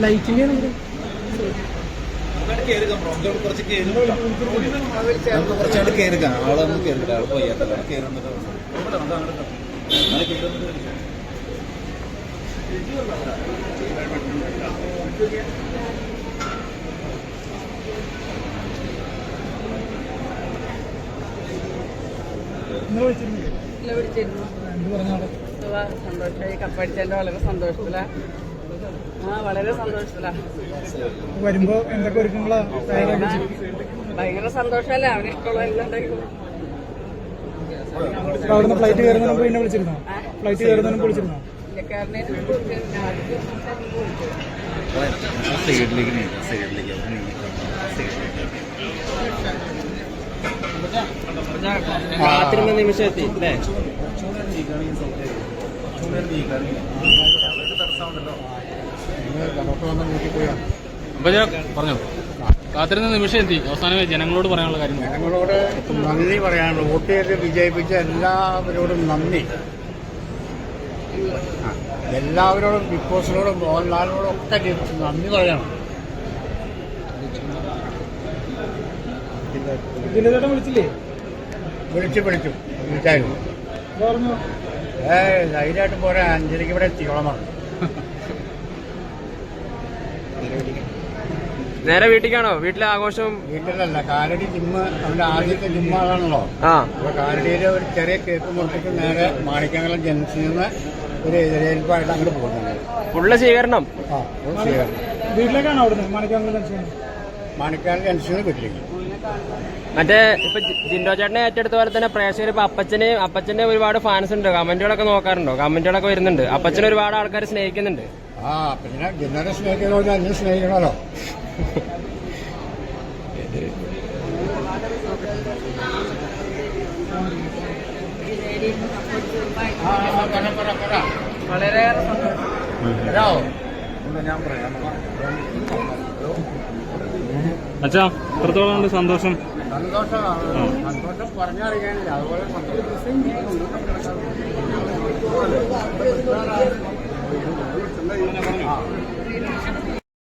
ലൈറ്റിന്റെ കുറച്ചാണ്ട് കയറുക ആളൊന്നും കയറില്ല ആൾ പോയാത്തല്ല കയറുന്നത് ഇല്ല പിടിച്ചിരുന്നു സന്തോഷമായി കപ്പടിച്ചതിന്റെ വളരെ സന്തോഷത്തിലാ ആ വളരെ ഫ്രണ്ടിലാ വരുമ്പോ എന്തൊക്കെ ഒരുക്കങ്ങളാ ഭയങ്കര സന്തോഷമല്ലേ അവന് ഇഷ്ടമുള്ള എല്ലാം ഉണ്ടായിരുന്നു അവിടുന്ന് ഫ്ലൈറ്റ് കയറുന്നതിന് മുമ്പ് എന്നെ വിളിച്ചിരുന്നോ ഫ്ലൈറ്റ് കയറുന്നതിന് വിളിച്ചിരുന്നോ സൈഡിലേക്ക് സൈഡിലേക്ക് കാത്തിരുന്ന നിമിഷം എത്തി അല്ലേ? അപ്പൊ ഞാൻ പറഞ്ഞു? കാത്തിരുന്ന നിമിഷം എത്തി. അവസാനം ജനങ്ങളോട് പറയാനുള്ള കാര്യം ജനങ്ങളോട് നന്ദി പറയാനുള്ള. വോട്ട് ചെയ്ത് വിജയിപ്പിച്ച എല്ലാവരോടും നന്ദി. എല്ലാവരോടും ബിഗ് ബോസിനോടും മോഹൻലാലിനോടും ഒക്കെ നന്ദി പറയണം. വിളിച്ചില്ലേ? വിളിച്ചു വിളിച്ചു. വിളിച്ചായിരുന്നു. ഏ ധൈര്യമായിട്ട് പോരാ. അഞ്ചരയ്ക്ക് ഇവിടെ എത്തിക്കോളം പറഞ്ഞു നേരെ വീട്ടിലേക്കാണോ? വീട്ടിലെ ആഘോഷം? വീട്ടിലല്ല കാലടി ജിമ്മ് അവന്റെ ആദ്യത്തെ ജിമ്മാണല്ലോ ആ. അപ്പൊ കാലടിയിലെ ഒരു ചെറിയ കേക്ക് മുറിച്ചിട്ട് നേരെ മാണിക്കങ്കലം ജനിച്ചു നിന്ന് ഒരു എതിരേൽപ്പായിട്ട് അങ്ങോട്ട് പോകുന്നുണ്ട്. ഫുള്ള് സ്വീകരണം. ആ ഒരു സ്വീകരണം. വീട്ടിലേക്കാണോ അവിടുന്ന്? മാണിക്കങ്കലം ജംഗ്ഷനിൽ മറ്റേ ഇപ്പൊ ജിൻഡോ ചേട്ടനെ ഏറ്റെടുത്ത പോലെ തന്നെ പ്രേക്ഷകർ ഇപ്പൊ അപ്പച്ചന് അപ്പച്ചന്റെ ഒരുപാട് ഫാൻസ് ഉണ്ട്. കമന്റുകളൊക്കെ നോക്കാറുണ്ടോ? കമന്റുകളൊക്കെ വരുന്നുണ്ട്. അപ്പച്ചനെ ഒരുപാട് ആൾക്കാർ സ്നേഹിക്കുന്നുണ്ട്. ആ സ്നേഹിക്കണോ എന്നെ സ്നേഹിക്കണമല്ലോ. വളരെയേറെ സന്തോഷം. അച്ഛാ എത്രത്തോളം ഉണ്ട് സന്തോഷം? സന്തോഷം പറഞ്ഞറിയാനില്ല അതുപോലെ സന്തോഷം.